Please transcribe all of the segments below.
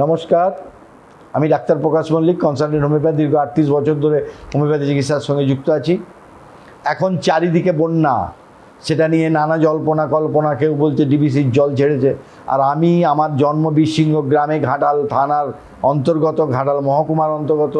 নমস্কার, আমি doctor Prakash Mallick consultant homeopathy দীর্ঘ আটত্রিশ বছর ধরে হোমিওপ্যাথি চিকিৎসার সঙ্গে যুক্ত আছি। এখন চারিদিকে বন্যা, সেটা নিয়ে নানা জল্পনা কল্পনা, কেউ বলছে ডিবিসির জল ছেড়েছে। আর আমি, আমার জন্ম বীরসিংহ গ্রামে, ঘাটাল থানার অন্তর্গত, ঘাটাল মহকুমার অন্তর্গত।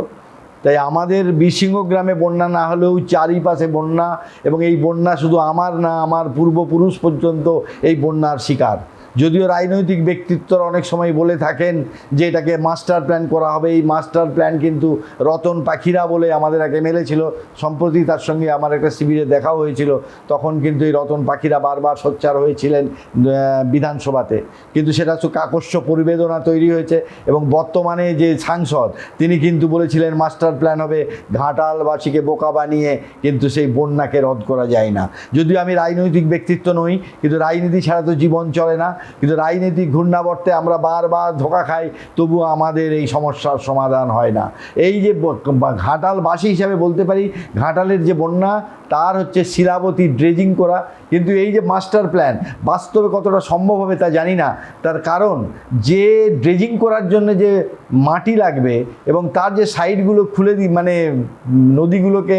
তাই আমাদের বীরসিংহ গ্রামে বন্যা না হলেও চারিপাশে বন্যা, এবং এই বন্যা শুধু আমার না, আমার পূর্বপুরুষ পর্যন্ত এই বন্যার শিকার। যদিও রাজনৈতিক ব্যক্তিত্বরা অনেক সময় বলে থাকেন যে এটাকে মাস্টার প্ল্যান করা হবে। এই মাস্টার প্ল্যান কিন্তু রতন পাখিরা বলে আমাদের এক এমএলএ ছিল। সম্প্রতি তার সঙ্গে আমার একটা শিবিরে দেখাও হয়েছিল। তখন কিন্তু এই রতন পাখিরা বারবার সোচ্চার হয়েছিলেন বিধানসভাতে। কিন্তু সেটা হচ্ছে কাকস্য পরিবেদনা তৈরি হয়েছে এবং বর্তমানে যে সাংসদ, তিনি কিন্তু বলেছিলেন মাস্টার প্ল্যান হবে ঘাটালবাসীকে বোকা বানিয়ে, কিন্তু সেই বন্যাকে রদ করা যায় না। যদিও আমি রাজনৈতিক ব্যক্তিত্ব নই, কিন্তু রাজনীতি ছাড়া তো জীবন চলে না। কিন্তু রাজনৈতিক ঘূর্ণাবর্তে আমরা বারবার ধোকা খাই, তবুও আমাদের এই সমস্যার সমাধান হয় না। এই যে ঘাটালবাসী হিসাবে বলতে পারি, ঘাটালের যে বন্যা, তার হচ্ছে শিলাবতী ড্রেজিং করা। কিন্তু এই যে মাস্টার প্ল্যান বাস্তবে কতটা সম্ভব হবে তা জানি না। তার কারণ, যে ড্রেজিং করার জন্য যে মাটি লাগবে এবং তার যে সাইডগুলো খুলে দিই মানে নদীগুলোকে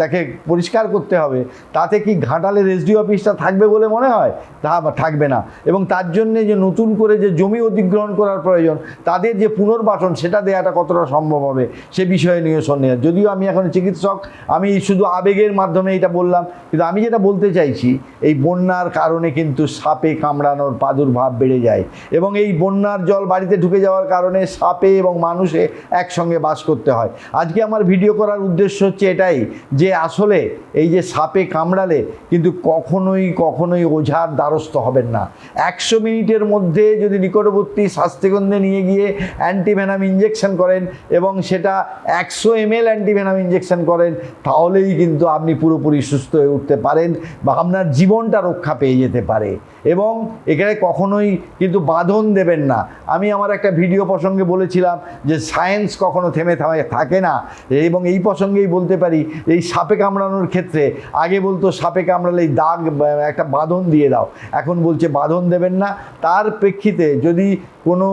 তাকে পরিষ্কার করতে হবে, তাতে কি ঘাটালের এসডি অফিসটা থাকবে বলে মনে হয়? তা থাকবে না। এবং তার জন্যে যে নতুন করে যে জমি অধিগ্রহণ করার প্রয়োজন, তাদের যে পুনর্বাসন, সেটা দেওয়াটা কতটা সম্ভব হবে, সে বিষয়ে নিয়ে সন্দেহ। যদিও আমি এখন চিকিৎসক, আমি শুধু আবেগের মাধ্যমে এটা বললাম, কিন্তু আমি যেটা বলতে চাইছি, এই বন্যার কারণে কিন্তু সাপে কামড়ানোর প্রাদুর্ভাব বেড়ে যায় এবং এই বন্যার জল বাড়িতে ঢুকে যাওয়ার কারণে সাপে এবং মানুষে একসঙ্গে বাস করতে হয়। আজকে আমার ভিডিও করার উদ্দেশ্য হচ্ছে এটাই, যে আসলে এই যে সাপে কামড়ালে কিন্তু কখনোই কখনোই ওঝার দ্বারস্থ হবেন না। একশো মিনিটের মধ্যে যদি নিকটবর্তী স্বাস্থ্যকেন্দ্রে নিয়ে গিয়ে অ্যান্টিভেনাম ইঞ্জেকশন করেন এবং সেটা একশো এম এল অ্যান্টিভেনাম ইঞ্জেকশন করেন, তাহলেই কিন্তু আপনি পুরোপুরি সুস্থ হয়ে উঠতে পারেন বা আপনার জীবনটা রক্ষা পেয়ে যেতে পারে। এবং এখানে কখনোই কিন্তু বাঁধন দেবেন না। আমি আমার একটা ভিডিও প্রসঙ্গে বলেছিলাম যে সায়েন্স কখনো থেমে থামে থাকে না। এবং এই প্রসঙ্গেই বলতে পারি, এই সাপে কামড়ানোর ক্ষেত্রে আগে বলতো সাপে কামড়ালে দাগ একটা বাঁধন দিয়ে দাও। এখন বলছে বাঁধন দেবেন না। তার প্রেক্ষিতে যদি কোনো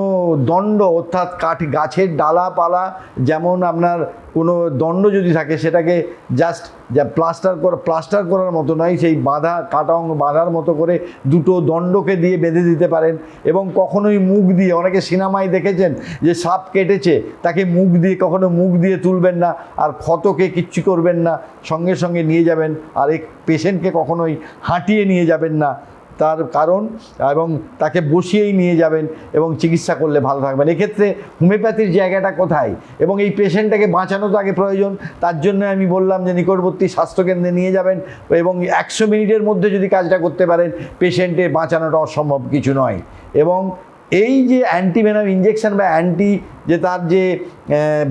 দণ্ড, অর্থাৎ কাঠ, গাছের ডালাপালা যেমন আপনার কোনো দণ্ড যদি থাকে, সেটাকে জাস্ট যা প্লাস্টার করা প্লাস্টার করার মতো নয়, সেই বাঁধা, কাটা অঙ্গ বাঁধার মতো করে দুটো দণ্ডকে দিয়ে বেঁধে দিতে পারেন এবং কখনোই মুখ দিয়ে, অনেকে সিনেমায় দেখেছেন যে সাপ কেটেছে, তাকে মুখ দিয়ে, কখনো মুখ দিয়ে তুলবেন না আর ক্ষতকে কিচ্ছু করবেন না, সঙ্গে সঙ্গে নিয়ে যাবেন। আর এক পেশেন্টকে কখনোই হাঁটিয়ে নিয়ে যাবেন না। তার কারণ এবং তাকে বসিয়েই নিয়ে যাবেন এবং চিকিৎসা করলে ভালো থাকবেন। এক্ষেত্রে হোমিওপ্যাথির জায়গাটা কোথায়? এবং এই পেশেন্টটাকে বাঁচানো তো আগে প্রয়োজন। তার জন্য আমি বললাম যে নিকটবর্তী স্বাস্থ্যকেন্দ্রে নিয়ে যাবেন এবং একশো মিনিটের মধ্যে যদি কাজটা করতে পারেন, পেশেন্টের বাঁচানোটা অসম্ভব কিছু নয়। এবং এই যে অ্যান্টিভেনাম ইঞ্জেকশন বা অ্যান্টি যে তার যে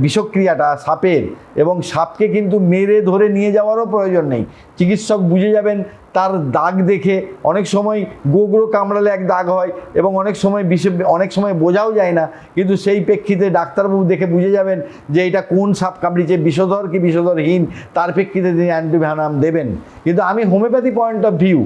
বিষক্রিয়াটা সাপের এবং সাপকে কিন্তু মেরে ধরে নিয়ে যাওয়ারও প্রয়োজন নেই। চিকিৎসক বুঝে যাবেন তার দাগ দেখে অনেক সময় গোগরো কামড়ালে এক দাগ হয় এবং অনেক সময় বিষ, অনেক সময় বোঝাও যায় না। কিন্তু সেই প্রেক্ষিতে ডাক্তারবাবু দেখে বুঝে যাবেন যে এটা কোন সাপ কামড়িয়েছে বিষধর কি বিষধরহীন? তার প্রেক্ষিতে তিনি অ্যান্টিভেনাম দেবেন। কিন্তু আমি হোমিওপ্যাথি পয়েন্ট অফ ভিউ,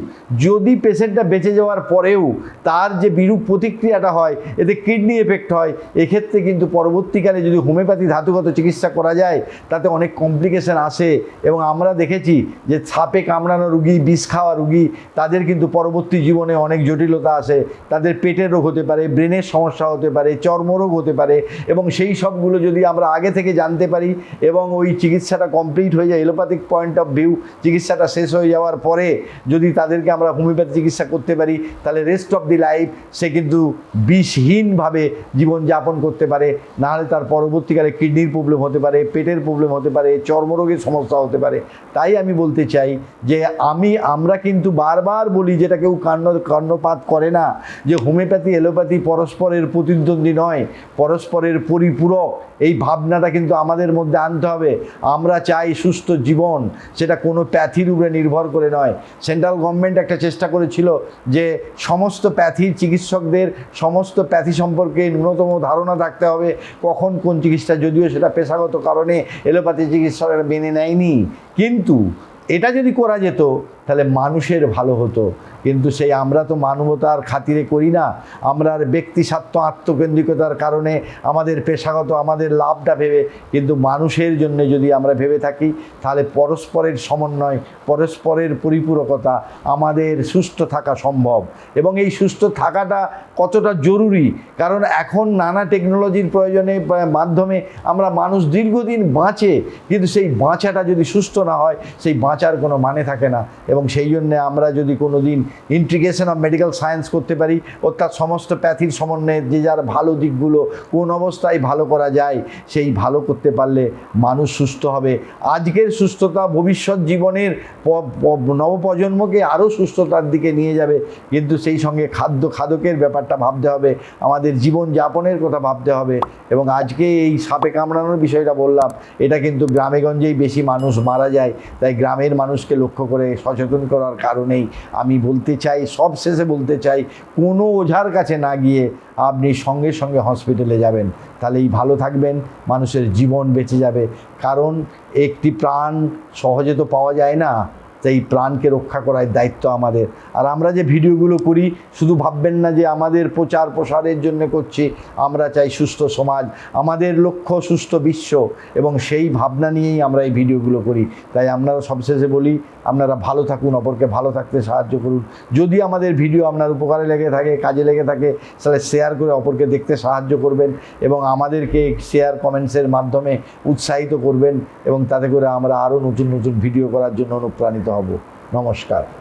যদি পেশেন্টটা বেঁচে যাওয়ার পরেও তার যে বিরূপ প্রতিক্রিয়াটা হয়, এতে কিডনি এফেক্ট হয়, এক্ষেত্রে কিন্তু পরবর্তীকালে যদি হোমিওপ্যাথি ধাতুগত চিকিৎসা করা যায়, তাতে অনেক কমপ্লিকেশন আসে। এবং আমরা দেখেছি যে ছাপে কামড়ানো রুগী, বিষ খাওয়া রুগী, তাদের কিন্তু পরবর্তী জীবনে অনেক জটিলতা আসে। তাদের পেটের রোগ হতে পারে, ব্রেনের সমস্যা হতে পারে, চর্মরোগ হতে পারে এবং সেই সবগুলো যদি আমরা আগে থেকে জানতে পারি এবং ওই চিকিৎসাটা কমপ্লিট হয়ে যায় এলোপ্যাথিক পয়েন্ট অফ ভিউ চিকিৎসাটা শেষ হয়ে যাওয়ার পরে যদি তাদেরকে আমরা হোমিওপ্যাথি চিকিৎসা করতে পারি, তাহলে রেস্ট অফ দি লাইফ সে কিন্তু বিষহীনভাবে জীবনযাপন করতে পারে। নাহলে তার পরবর্তীকালে কিডনির প্রবলেম হতে পারে, পেটের প্রবলেম হতে পারে, চর্মরোগের সমস্যা হতে পারে। তাই আমি বলতে চাই যে আমি, আমরা কিন্তু বারবার বলি যেটা কেউ কান্ন কর্ণপাত করে না, যে হোমিওপ্যাথি এলোপ্যাথি পরস্পরের প্রতিদ্বন্দ্বী নয়, পরস্পরের পরিপূরক। এই ভাবনাটা কিন্তু আমাদের মধ্যে আনতে হবে। আমরা চাই সুস্থ জীবন, সেটা কোনো প্যাথির উপরে নির্ভর করে নয়। সেন্ট্রাল গভর্নমেন্ট একটা চেষ্টা করেছিল যে সমস্ত প্যাথির চিকিৎসকদের, সমস্ত প্যাথি সম্পর্কে ন্যূনতম ধারণা থাকতে হবে। কখন কোন চিকিৎসা যদিও সেটা পেশাগত কারণে এলোপ্যাথি চিকিৎসকরা মেনে নেয়নি। কিন্তু এটা যদি করা যেত, তাহলে মানুষের ভালো হতো। কিন্তু সেই আমরা তো মানবতার খাতিরে করি না। আমরা আর ব্যক্তি স্বার্থ আত্মকেন্দ্রিকতার কারণে আমাদের পেশাগত, আমাদের লাভটা ভেবে, কিন্তু মানুষের জন্য যদি আমরা ভেবে থাকি, তাহলে পরস্পরের সমন্বয়, পরস্পরের পরিপূরকতা, আমাদের সুস্থ থাকা সম্ভব। এবং এই সুস্থ থাকাটা কতটা জরুরি? কারণ এখন নানা টেকনোলজির প্রয়োজনে মাধ্যমে আমরা মানুষ দীর্ঘদিন বাঁচে, কিন্তু সেই বাঁচাটা যদি সুস্থ না হয়, সেই বাঁচার কোনো মানে থাকে না। এবং সেই জন্যে আমরা যদি কোনো দিন ইন্ট্রিগেশন অফ মেডিকেল সায়েন্স করতে পারি। অর্থাৎ সমস্ত প্যাথির সমন্বয়ে যে যার ভালো দিকগুলো, কোন অবস্থায় ভালো করা যায়, সেই ভালো করতে পারলে মানুষ সুস্থ হবে। আজকের সুস্থতা ভবিষ্যৎ জীবনের নবপ্রজন্মকে আরও সুস্থতার দিকে নিয়ে যাবে। কিন্তু সেই সঙ্গে খাদ্য খাদকের ব্যাপারটা ভাবতে হবে। আমাদের জীবন যাপনের কথা ভাবতে হবে। এবং আজকে এই সাপে কামড়ানোর বিষয়টা বললাম, এটা কিন্তু গ্রামেগঞ্জেই বেশি মানুষ মারা যায়। তাই গ্রামের মানুষকে লক্ষ্য করে সচেতন করার কারণেই আমি বলতে চাই সব শেষে বলতে চাই, কোনো ওঝার কাছে না গিয়ে আপনি সঙ্গে সঙ্গে হসপিটালে যাবেন। তাহলেই ভালো থাকবেন, মানুষের জীবন বেঁচে যাবে। কারণ একটি প্রাণ সহজে তো পাওয়া যায় না। তাই প্রাণকে রক্ষা করার দায়িত্ব আমাদের। আর আমরা যে ভিডিওগুলো করি, শুধু ভাববেন না যে আমাদের প্রচার প্রসারের জন্য করছি, আমরা চাই সুস্থ সমাজ, আমাদের লক্ষ্য সুস্থ বিশ্ব, এবং সেই ভাবনা নিয়েই আমরা এই ভিডিওগুলো করি। তাই আপনারা সবশেষে বলি, আপনারা ভালো থাকুন, অপরকে ভালো থাকতে সাহায্য করুন। যদি আমাদের ভিডিও আপনার উপকারে লেগে থাকে, কাজে লেগে থাকে, তাহলে শেয়ার করে অপরকে দেখতে সাহায্য করবেন, এবং আমাদেরকে শেয়ার কমেন্টসের মাধ্যমে উৎসাহিত করবেন, এবং তাতে করে আমরা আরও নতুন নতুন ভিডিও করার জন্য অনুপ্রাণিত হব নমস্কার